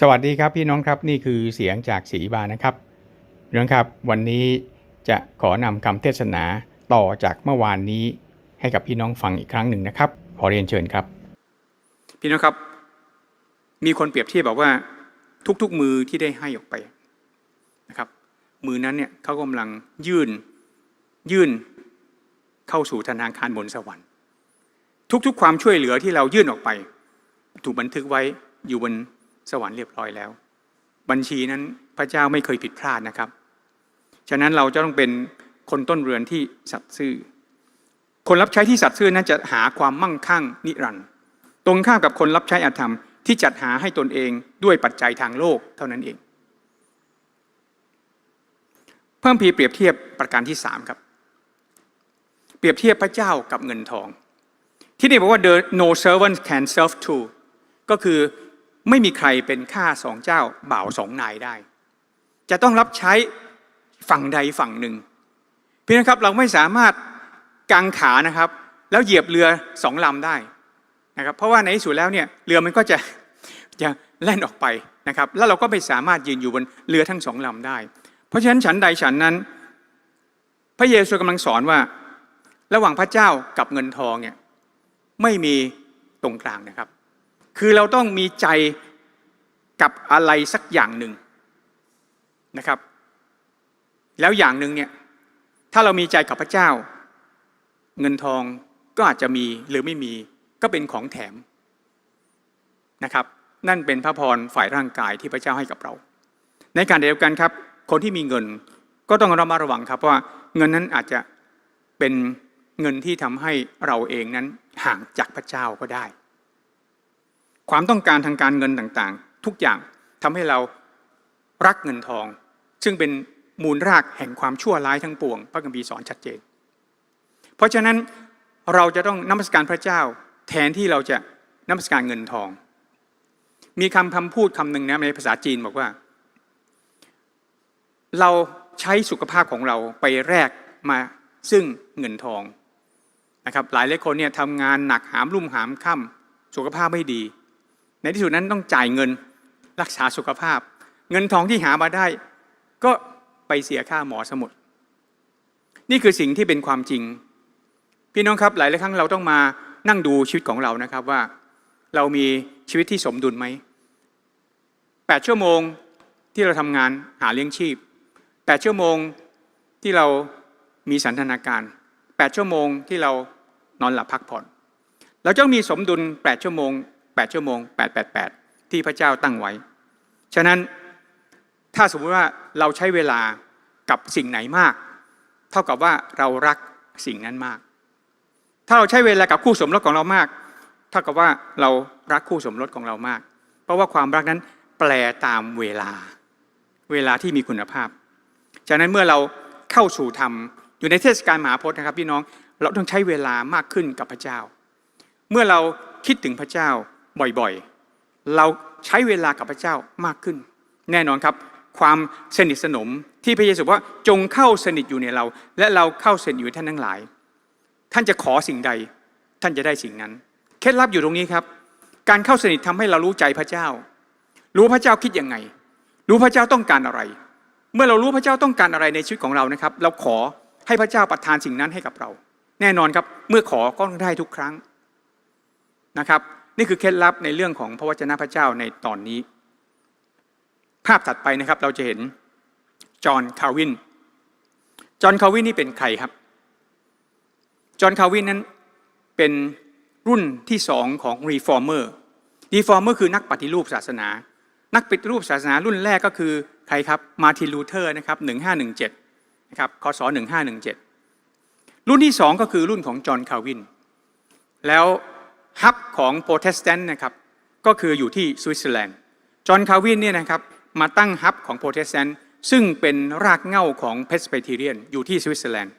สวัสดีครับพี่น้องครับนี่คือเสียงจากสีบานนะครับน้องครับวันนี้จะขอนำคำเทศนาต่อจากเมื่อวานนี้ให้กับพี่น้องฟังอีกครั้งหนึ่งนะครับ ขอเรียนเชิญครับ พี่น้องครับ มีคนเปรียบเทียบบอกว่า ทุกๆมือที่ได้ให้ออกไปนะครับ มือนั้นเนี่ยเขากำลังยื่นยื่นเข้าสู่ธนาคารบนสวรรค์ ทุกๆ ความช่วยเหลือที่เรายื่นออกไป ถูกบันทึกไว้อยู่บน สวรรค์เรียบร้อยแล้ว บัญชีนั้นพระเจ้าไม่เคยผิดพลาดนะครับ ฉะนั้นเราจะต้องเป็นคนต้นเรือนที่สัตย์ซื่อ คนรับใช้ที่สัตย์ซื่อนั้นจะหาความมั่งคั่งนิรันดร์ตรงข้ามกับคนรับใช้อธรรมที่จัดหาให้ตนเองด้วยปัจจัยทางโลกเท่านั้นเอง เพิ่มพีเปรียบเทียบประการที่สามครับ เปรียบเทียบพระเจ้ากับเงินทอง ที่นี่บอกว่า the no servant can serve two ก็คือ ไม่มีใครเป็นข้าสองเจ้าบ่าวสองนายได้ จะต้องรับใช้ฝั่งใดฝั่งหนึ่งพี่นะครับเราไม่สามารถกางขานะครับ แล้วเหยียบเรือสองลำได้นะครับ เพราะว่าในที่สุดแล้วเนี่ยเรือมันก็จะจะแล่นออกไปนะครับ แล้วเราก็ไม่สามารถยืนอยู่บนเรือทั้งสองลำได้ เพราะฉะนั้นฉันใดฉันนั้น พระเยซูกำลังสอนว่า ระหว่างพระเจ้ากับเงินทองเนี่ยไม่มีตรงกลางนะครับ คือเราต้องมีใจกับอะไรสักอย่างหนึ่งนะครับ แล้วอย่างหนึ่งเนี่ยถ้าเรามีใจกับพระเจ้า เงินทองก็อาจจะมีหรือไม่มีก็เป็นของแถมนะครับ นั่นเป็นพระพรฝ่ายร่างกายที่พระเจ้าให้กับเรา ในการเดียวกันครับ คนที่มีเงินก็ต้องระมัดระวังครับว่าเงินนั้นอาจจะเป็นเงินที่ทำให้เราเองนั้นห่างจากพระเจ้าก็ได้ ความต้องการทางการเงินต่างๆ ทุกอย่างทำให้เรารักเงินทอง ซึ่งเป็นมูลรากแห่งความชั่วร้ายทั้งปวง พระคัมภีร์สอนชัดเจน เพราะฉะนั้นเราจะต้องนมัสการพระเจ้า แทนที่เราจะนมัสการเงินทอง มีคำคำพูดคำหนึ่งนะในภาษาจีนบอกว่า เราใช้สุขภาพของเราไปแลกมาซึ่งเงินทองนะครับหลายหลายคนเนี่ยทำงานหนักหามรุ่มหามค่ำสุขภาพไม่ดี ในที่สุดนั้นต้องจ่ายเงินรักษาสุขภาพ เงินทองที่หามาได้ ก็ไปเสียค่าหมอสมุด นี่คือสิ่งที่เป็นความจริง พี่น้องครับหลายหลายครั้งเราต้องมานั่งดูชีวิตของเรานะครับว่า เรามีชีวิตที่สมดุลไหมแปดชั่วโมงที่เราทำงานหาเลี้ยงชีพแปดชั่วโมงที่เรามีสันทนาการแปดชั่วโมงที่เรานอนหลับพักผ่อน เราจะมีสมดุลแปดชั่วโมง แปดชั่วโมงแปดแปดแปดที่พระเจ้าตั้งไว้ ฉะนั้นถ้าสมมติว่าเราใช้เวลากับสิ่งไหนมาก เท่ากับว่าเรารักสิ่งนั้นมาก ถ้าเราใช้เวลากับคู่สมรสของเรามาก เท่ากับว่าเรารักคู่สมรสของเรามาก เพราะว่าความรักนั้นแปลตามเวลา เวลาที่มีคุณภาพ ฉะนั้นเมื่อเราเข้าสู่ธรรมอยู่ในเทศกาลมหาพจน์นะครับพี่น้องเราต้องใช้เวลามากขึ้นกับพระเจ้า เมื่อเราคิดถึงพระเจ้า บ่อยๆ เราใช้เวลากับพระเจ้ามากขึ้น แน่นอนครับ ความสนิทสนมที่พระเยซูว่าจงเข้าสนิทอยู่ในเรา และเราเข้าสนิทอยู่ท่านทั้งหลาย ท่านจะขอสิ่งใด ท่านจะได้สิ่งนั้น เคล็ดลับอยู่ตรงนี้ครับ การเข้าสนิททำให้เรารู้ใจพระเจ้า รู้พระเจ้าคิดยังไง รู้พระเจ้าต้องการอะไร เมื่อเรารู้พระเจ้าต้องการอะไรในชีวิตของเรานะครับ เราขอให้พระเจ้าประทานสิ่งนั้นให้กับเรา แน่นอนครับ เมื่อขอก็ได้ทุกครั้งนะครับ นี่คือเคล็ดลับในเรื่องของพระวจนะพระเจ้าในตอนนี้ ภาพถัดไปนะครับเราจะเห็นจอห์นคาวิน จอห์นคาวินนี่เป็นใครครับ จอห์นคาวินนั้นเป็นรุ่นที่สองของรีฟอร์เมอร์รีฟอร์เมอร์คือนักปฏิรูปศาสนา นักปฏิรูปศาสนารุ่นแรกก็คือใครครับมาร์ตินลูเทอร์นะครับ1517นะครับคศ1517 รุ่นที่สองก็คือรุ่นของจอห์นคาวิน แล้ว ฮับของโปรเตสแตนต์นะครับก็คืออยู่ที่สวิตเซอร์แลนด์จอห์นคาวินเนี่ยนะครับมาตั้งฮับของโปรเตสแตนต์ซึ่งเป็นรากเหง้าของเพสเปเทเรียนอยู่ที่สวิตเซอร์แลนด์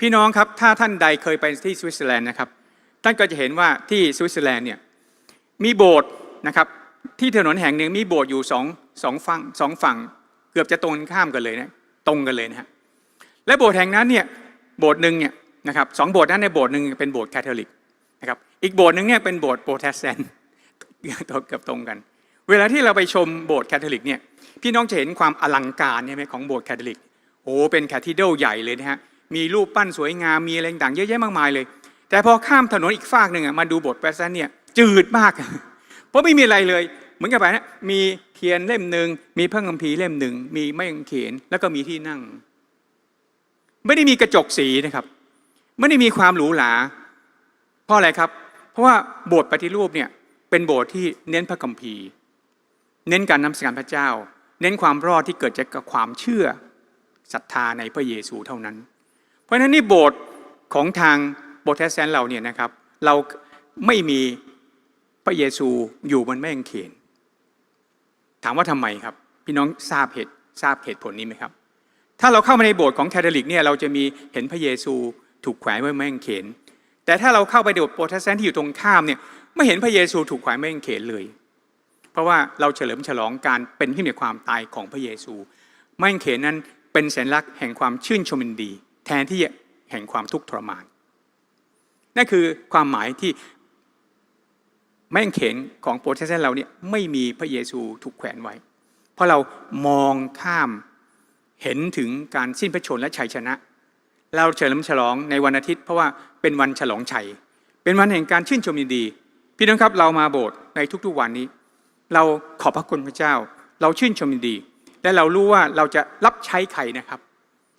พี่น้องครับถ้าท่านใดเคยไปที่สวิตเซอร์แลนด์นะครับท่านก็จะเห็นว่าที่สวิตเซอร์แลนด์เนี่ยมีโบสถ์นะครับที่ถนนแห่งหนึ่งมีโบสถ์อยู่สองสองฝั่งสองฝั่ง เกือบจะตรงข้ามกันเลยนะตรงกันเลยนะฮะและโบสถ์แห่งนั้นเนี่ยโบสถ์หนึ่งเนี่ยนะครับสองโบสถ์นั้นในโบสถ์หนึ่งเป็นโบสถ์คาทอลิกนะครับ อีกโบสถ์หนึ่งเนี่ยเป็นโบสถ์โปรเตสแตนต์เกือบตรงกัน เวลาที่เราไปชมโบสถ์แคทอลิกเนี่ยพี่น้องจะเห็นความอลังการเนี่ไหมของโบสถ์แคทอลิกโอ้เป็นแคทดเดลใหญ่เลยนะฮะมีรูปปั้นสวยงามมีอะไรต่างๆเยอะแยะมากมายเลย แต่พอข้ามถนนอีกฟากหนึ่งอะมาดูโบสถ์แปรซันเนี่ยจืดมาก เพราะไม่มีอะไรเลย เหมือนกับแบบนี้มีเทียนเล่มหนึ่งมีพระคัมภีร์เล่มหนึ่งมีไม้กางเขนแล้วก็มีที่นั่ง ไม่ได้มีกระจกสีนะครับ ไม่ได้มีความหรูหราเพราะอะไรครับ เพราะว่าโบสถ์ปฏิรูปเนี่ยเป็นโบสถ์ที่เน้นพระคัมภีร์ เน้นการนำสการพระเจ้า เน้นความรอดที่เกิดจากความเชื่อศรัทธาในพระเยซูเท่านั้น เพราะฉะนั้นนี่โบสถ์ของทางโบสถ์แทสแซนเราเนี่ยนะครับ เราไม่มีพระเยซูอยู่บนแม่งเขน ถามว่าทำไมครับ พี่น้องทราบเหตุทราบเหตุผลนี้ไหมครับ ถ้าเราเข้ามาในโบสถ์ของแคทอลิกเนี่ยเราจะมีเห็นพระเยซูถูกแขวนไว้แม่งเขน แต่ถ้าเราเข้าไปโบโปรเตสแตนต์ที่อยู่ตรงข้ามเนี่ยไม่เห็นพระเยซูถูกแขวนไว้บนเขนเลย เพราะว่าเราเฉลิมฉลองการเป็นที่ในความตายของพระเยซูไม้กางเขนนั้นเป็นสัญลักษณ์แห่งความชื่นชมยินดี แทนที่แห่งความทุกข์ทรมานนั่นคือความหมายที่ไม้กางเขนของโปรเตสแตนต์เราเนี่ยไม่มีพระเยซูถูกแขวนไว้ เพราะเรามองข้ามเห็นถึงการสิ้นพระชนและชัยชนะ เราเฉลิมฉลองในวันอาทิตย์เพราะว่าเป็นวันฉลองชัย เป็นวันแห่งการชื่นชมยินดี พี่น้องครับเรามาโบสถ์ในทุกๆวันนี้ เราขอบพระคุณพระเจ้า เราชื่นชมยินดี และเรารู้ว่าเราจะรับใช้ใครนะครับ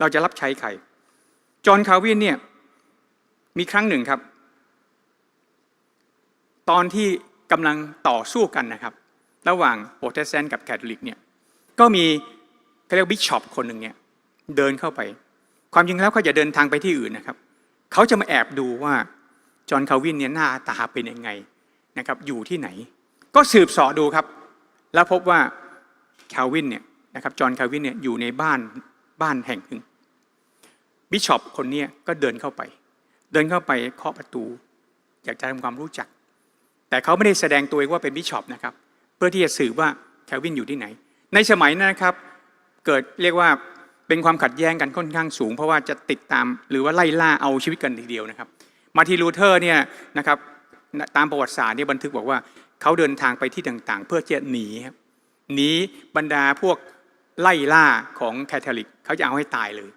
เราจะรับใช้ใคร จอห์นคาร์วินเนี่ยมีครั้งหนึ่งครับ ตอนที่กำลังต่อสู้กันนะครับ ระหว่างโปรเตสแตนต์กับแคทอลิกเนี่ยก็มีเขาเรียกบิชอปคนหนึ่งเนี่ยเดินเข้าไป ความจริงแล้วเขาจะเดินทางไปที่อื่นนะครับ เขาจะมาแอบดูว่าจอห์นคาวินเนี่ยหน้าตาเป็นยังไงนะครับ อยู่ที่ไหน ก็สืบสาะดูครับ แล้วพบว่าคาวินเนี่ยนะครับจอห์นคาวินเนี่ยอยู่ในบ้านบ้านแห่งหนึ่งบิชอปคนเนี้ก็เดินเข้าไป เดินเข้าไปเคาะประตู อยากจะทำความรู้จัก แต่เขาไม่ได้แสดงตัวเองว่าเป็นบิชอปนะครับ เพื่อที่จะสืบว่าแคลวินอยู่ที่ไหน ในสมัยนั้นนะครับ เกิดเรียกว่า เป็นความขัดแย้งกันค่อนข้างสูง เพราะว่าจะติดตามหรือว่าไล่ล่าเอาชีวิตกันทีเดียวนะครับ มาร์ตินลูเทอร์เนี่ยนะครับตามประวัติศาสตร์เนี่ยบันทึกบอกว่าเขาเดินทางไปที่ต่างๆ เพื่อจะหนีครับหนีบรรดาพวกไล่ล่าของแคทอลิกเขาจะเอาให้ตายเลย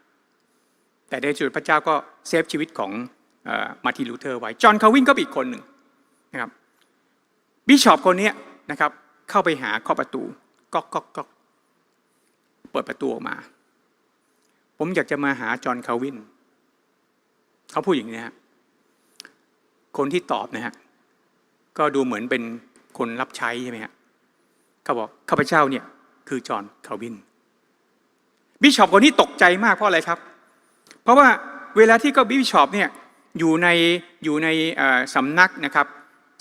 แต่ในสุดพระเจ้าก็เซฟชีวิตของออมาร์ตินลูเทอร์ไว้จอห์นคาวินก็อีกคนหนึ่งนะครับบิชอปคนนี้นะครับเข้าไปหาเคาะประตูก๊อกก๊อกก๊อกเปิดประตูออกมา ผมอยากจะมาหาจอห์นคาร์วิน เขาพูดอย่างนี้ฮะคนที่ตอบนะฮะก็ดูเหมือนเป็นคนรับใช้ใช่ไหมฮะเขาบอกข้าพเจ้าเนี่ยคือจอห์นคาร์วิน บิชอปคนนี้ตกใจมากเพราะอะไรครับ เพราะว่าเวลาที่ก็บิชอปเนี่ยอยู่ในอยู่ในสำนักนะครับ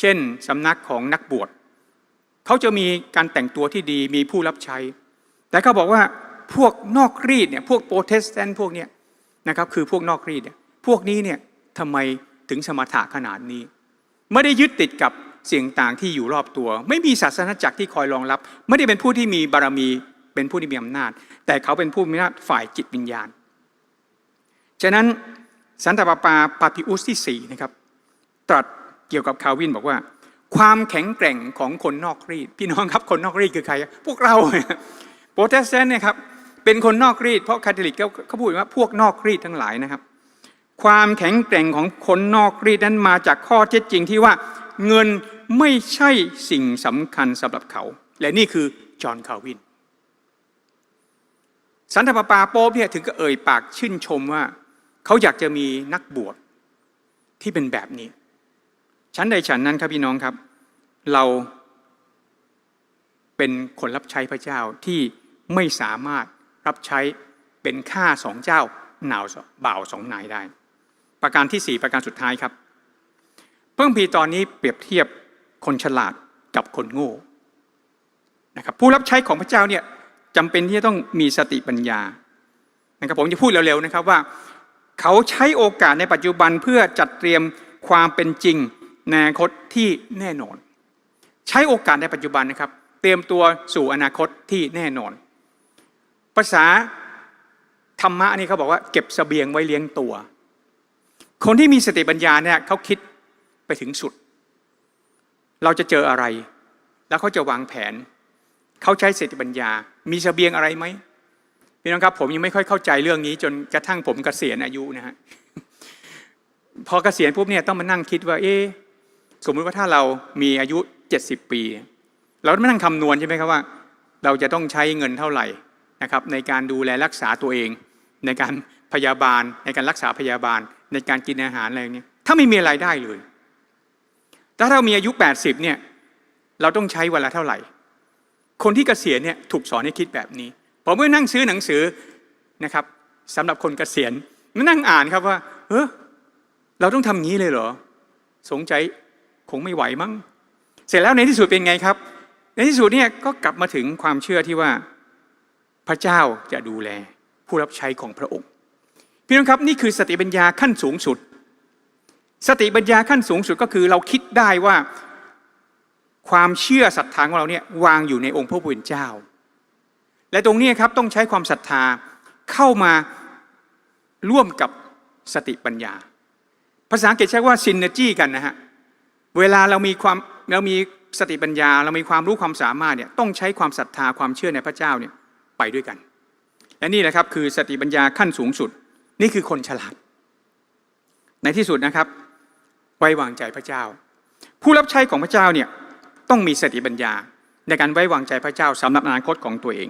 เช่นสำนักของนักบวชเขาจะมีการแต่งตัวที่ดีมีผู้รับใช้ แต่เขาบอกว่า พวกนอกรีดเนี่ยพวกโปรเตสแตนต์พวกเนี้ยนะครับคือพวกนอกรีดเนี่ยพวกนี้เนี่ยทำไมถึงสมถะขนาดนี้ ไม่ได้ยึดติดกับสิ่งต่างที่อยู่รอบตัว ไม่มีศาสนาจักรที่คอยรองรับ ไม่ได้เป็นผู้ที่มีบารมีเป็นผู้ที่มีอำนาจ แต่เขาเป็นผู้มีอำนาจฝ่ายจิตวิญญาณ ฉะนั้นสันตปาปาปาปิอุสที่สี่นะครับ ตรัสเกี่ยวกับคาวินบอกว่า ความแข็งแกร่งของคนนอกรีด พี่น้องครับคนนอกรีดคือใคร พวกเราโปรเตสแตนต์เนี่ยครับ เป็นคนนอกรีดเพราะคาทอลิกเขาเขาพูดว่าพวกนอกรีดทั้งหลายนะครับ ความแข็งแกร่งของคนนอกรีดนั้นมาจากข้อเท็จจริงที่ว่าเงินไม่ใช่สิ่งสำคัญสำหรับเขา และนี่คือจอห์นคาร์วิน สันตปาปาโป๊ปเนี่ยถึงก็เอ่ยปากชื่นชมว่า เขาอยากจะมีนักบวชที่เป็นแบบนี้ ชั้นใดฉันนั้นครับพี่น้องครับ เราเป็นคนรับใช้พระเจ้าที่ไม่สามารถ รับใช้เป็นข้าสองเจ้าหนาวบ่าวสองนายได้ ประการที่สี่ประการสุดท้ายครับ เพิ่งพีตอนนี้เปรียบเทียบคนฉลาดกับคนโง่นะครับผู้รับใช้ของพระเจ้าเนี่ยจำเป็นที่จะต้องมีสติปัญญานะครับผมจะพูดเร็วๆนะครับว่า เขาใช้โอกาสในปัจจุบันเพื่อจัดเตรียมความเป็นจริงในอนาคตที่แน่นอน ใช้โอกาสในปัจจุบันนะครับ เตรียมตัวสู่อนาคตที่แน่นอน ภาษาธรรมะนี่เขาบอกว่าเก็บเสบียงไว้เลี้ยงตัว คนที่มีสติปัญญาเนี่ยเขาคิดไปถึงสุด เราจะเจออะไร แล้วเขาจะวางแผน เขาใช้สติปัญญา มีเสบียงอะไรไหมพี่น้องครับผมยังไม่ค่อยเข้าใจเรื่องนี้ จนกระทั่งผมเกษียณอายุนะฮะพอเกษียณปุ๊บเนี่ยต้องมานั่งคิดว่า เอ๊สมมุติว่าถ้าเรามีอายุ 70 ปี เราต้องมานั่งคำนวณใช่ไหมครับว่า เราจะต้องใช้เงินเท่าไหร่ นะครับในการดูแลรักษาตัวเอง ในการพยาบาล ในการรักษาพยาบาล ในการกินอาหารอะไรอย่างเนี้ยถ้าไม่มีรายได้เลยถ้าเรามีอายุ 80เนี่ยเราต้องใช้เวละเท่าไหร่ คนที่เกษียณเนี่ยถูกสอนให้คิดแบบนี้ผมก็นั่งซื้อหนังสือนะครับสำหรับคนเกษียณมานั่งอ่านครับว่าเออเราต้องทำงี้เลยเหรอ สงใจคงไม่ไหวมั้ง เสร็จแล้วในที่สุดเป็นไงครับ ในที่สุดเนี่ยก็กลับมาถึงความเชื่อที่ว่า พระเจ้าจะดูแลผู้รับใช้ของพระองค์ พี่น้องครับนี่คือสติปัญญาขั้นสูงสุด สติปัญญาขั้นสูงสุดก็คือเราคิดได้ว่าความเชื่อศรัทธาของเราเนี่ยวางอยู่ในองค์พระผู้เป็นเจ้า และตรงนี้ครับต้องใช้ความศรัทธาเข้ามาร่วมกับสติปัญญา ภาษาอังกฤษใช้ว่าซินเนจี้กันนะฮะเวลาเรามีความเรามีสติปัญญา เรามีความรู้ความสามารถเนี่ยต้องใช้ความศรัทธาความเชื่อในพระเจ้าเนี่ย ไปด้วยกัน และนี่แหละครับคือสติปัญญาขั้นสูงสุด นี่คือคนฉลาด ในที่สุดนะครับ ไว้วางใจพระเจ้า ผู้รับใช้ของพระเจ้าเนี่ยต้องมีสติปัญญาในการไว้วางใจพระเจ้าสำหรับอนาคตของตัวเอง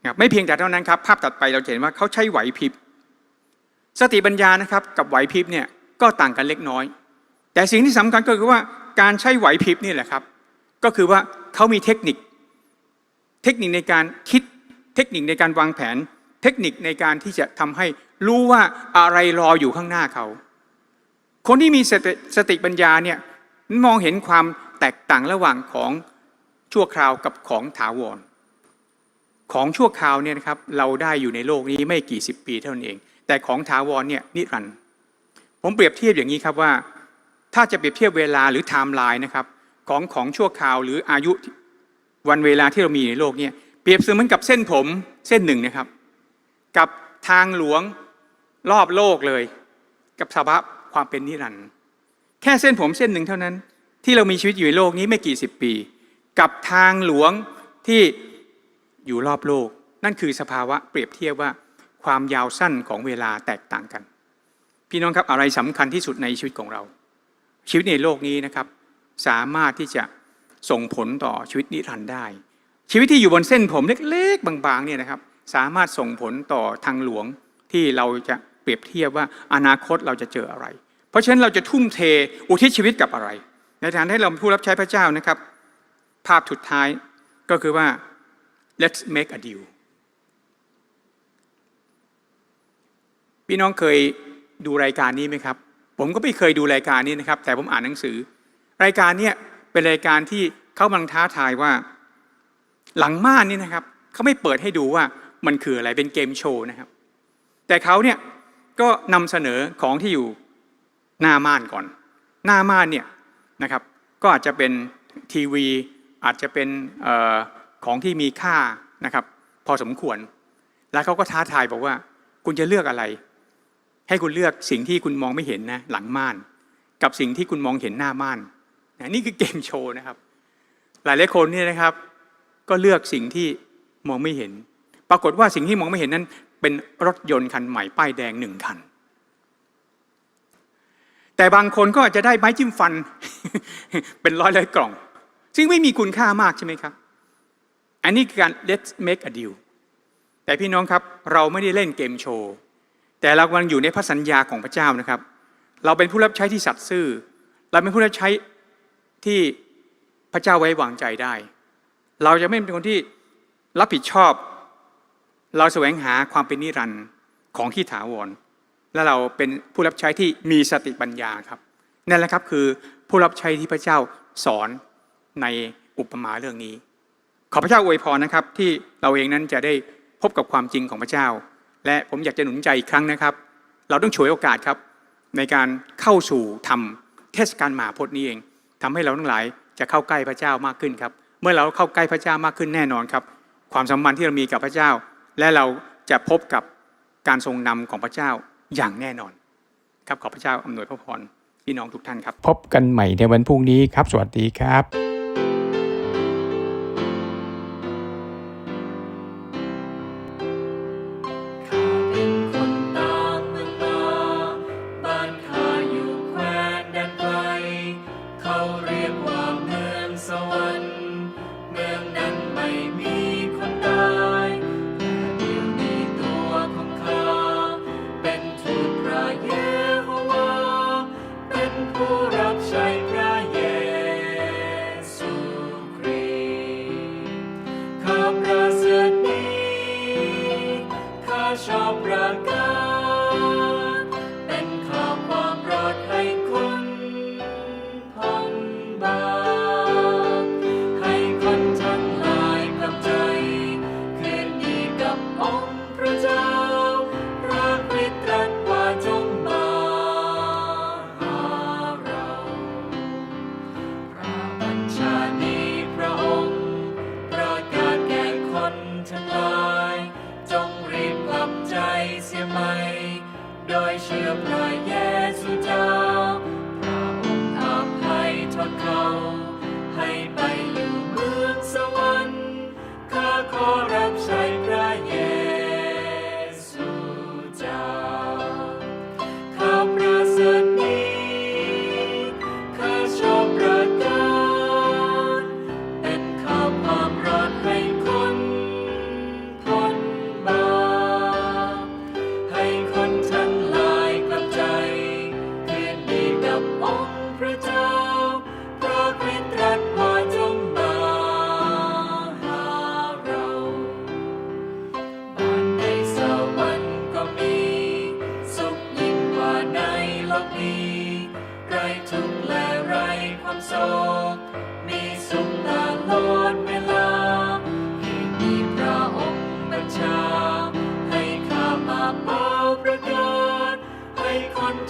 นะครับไม่เพียงแต่เท่านั้นครับ ภาพตัดไปเราเห็นว่าเขาใช้ไหวพริบ สติปัญญานะครับกับไหวพริบเนี่ยก็ต่างกันเล็กน้อย แต่สิ่งที่สำคัญก็คือว่าการใช้ไหวพริบนี่แหละครับ ก็คือว่าเขามีเทคนิค เทคนิคในการคิด ทคนิคในการวางแผน เทคนิคในการที่จะทำให้รู้ว่าอะไรรออยู่ข้างหน้าเขา คนที่มีสติสติปัญญาเนี่ยมองเห็นความแตกต่างระหว่างของชั่วคราวกับของถาวร ของชั่วคราวเนี่ยนะครับเราได้อยู่ในโลกนี้ไม่กี่สิบปีเท่านั้นเอง แต่ของถาวรเนี่ยนิรันดร์ผมเปรียบเทียบอย่างนี้ครับว่า ถ้าจะเปรียบเทียบเวลาหรือไทม์ไลน์นะครับของของชั่วคราวหรืออายุวันเวลาที่เรามีในโลกเนี่ย เปรียบเสมือนกับเส้นผมเส้นหนึ่งนะครับ กับทางหลวงรอบโลกเลย กับสภาพความเป็นนิรันดร์แค่เส้นผมเส้นหนึ่งเท่านั้น ที่เรามีชีวิตอยู่ในโลกนี้ไม่กี่สิบปี กับทางหลวงที่อยู่รอบโลก นั่นคือสภาวะเปรียบเทียบว่าความยาวสั้นของเวลาแตกต่างกัน พี่น้องครับอะไรสำคัญที่สุดในชีวิตของเรา ชีวิตในโลกนี้นะครับ สามารถที่จะส่งผลต่อชีวิตนิรันดร์ได้ ชีวิตที่อยู่บนเส้นผมเล็กๆ บางๆเนี่ยนะครับ สามารถส่งผลต่อทางหลวงที่เราจะเปรียบเทียบว่าอนาคตเราจะเจออะไร เพราะฉะนั้นเราจะทุ่มเทอุทิศชีวิตกับอะไร ในฐานะที่เราผู้รับใช้พระเจ้านะครับ ภาพสุดท้ายก็คือว่า let's make a deal พี่น้องเคยดูรายการนี้ไหมครับ ผมก็ไม่เคยดูรายการนี้นะครับ แต่ผมอ่านหนังสือ รายการเนี้ยเป็นรายการที่เขากำลังท้าทายว่า หลังม่านนี่นะครับเขาไม่เปิดให้ดูว่ามันคืออะไรเป็นเกมโชว์นะครับ แต่เขาเนี่ยก็นำเสนอของที่อยู่หน้าม่านก่อน หน้าม่านเนี่ยนะครับก็อาจจะเป็นทีวี อาจจะเป็นออของที่มีค่านะครับ พอสมควร แล้วเขาก็ท้าทายบอกว่า คุณจะเลือกอะไร ให้คุณเลือกสิ่งที่คุณมองไม่เห็นนะหลังม่าน กับสิ่งที่คุณมองเห็นหน้าม่านนะนี่คือเกมโชว์นะครับ หลายหลายคนเนี่ยนะครับ ก็เลือกสิ่งที่มองไม่เห็น ปรากฏว่าสิ่งที่มองไม่เห็นนั้น เป็นรถยนต์คันใหม่ป้ายแดงหนึ่งคัน แต่บางคนก็อาจจะได้ไม้จิ้มฟัน เป็นร้อยร้อยกล่อง ซึ่งไม่มีคุณค่ามากใช่ไหมครับ อันนี้คือการ let's make a deal แต่พี่น้องครับเราไม่ได้เล่นเกมโชว์แต่เรากำลังอยู่ในพระสัญญาของพระเจ้านะครับ เราเป็นผู้รับใช้ที่สัตย์ซื่อ เราเป็นผู้รับใช้ที่พระเจ้าไว้วางใจได้ เราจะไม่เป็นคนที่รับผิดชอบ เราแสวงหาความเป็นนิรันดร์ของที่ถาวร และเราเป็นผู้รับใช้ที่มีสติปัญญาครับนั่นแหละครับคือผู้รับใช้ที่พระเจ้าสอนในอุปมาเรื่องนี้ ขอพระเจ้าอวยพรนะครับ ที่เราเองนั้นจะได้พบกับความจริงของพระเจ้า และผมอยากจะหนุนใจอีกครั้งนะครับ เราต้องฉวยโอกาสครับ ในการเข้าสู่ทำเทศกาลมหาพจน์นี้เองทำให้เราทั้งหลายจะเข้าใกล้พระเจ้ามากขึ้นครับ เมื่อเราเข้าใกล้พระเจ้ามากขึ้นแน่นอนครับ ความสัมพันธ์ที่เรามีกับพระเจ้า และเราจะพบกับการทรงนำของพระเจ้าอย่างแน่นอน ครับขอพระเจ้าอำนวยพระพรพี่น้องทุกท่านครับ พบกันใหม่ในวันพรุ่งนี้ครับ สวัสดีครับ ทั้งหลาย จงรีบกลับใจเสียไหม โดยเชื่อพระย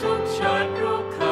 So church.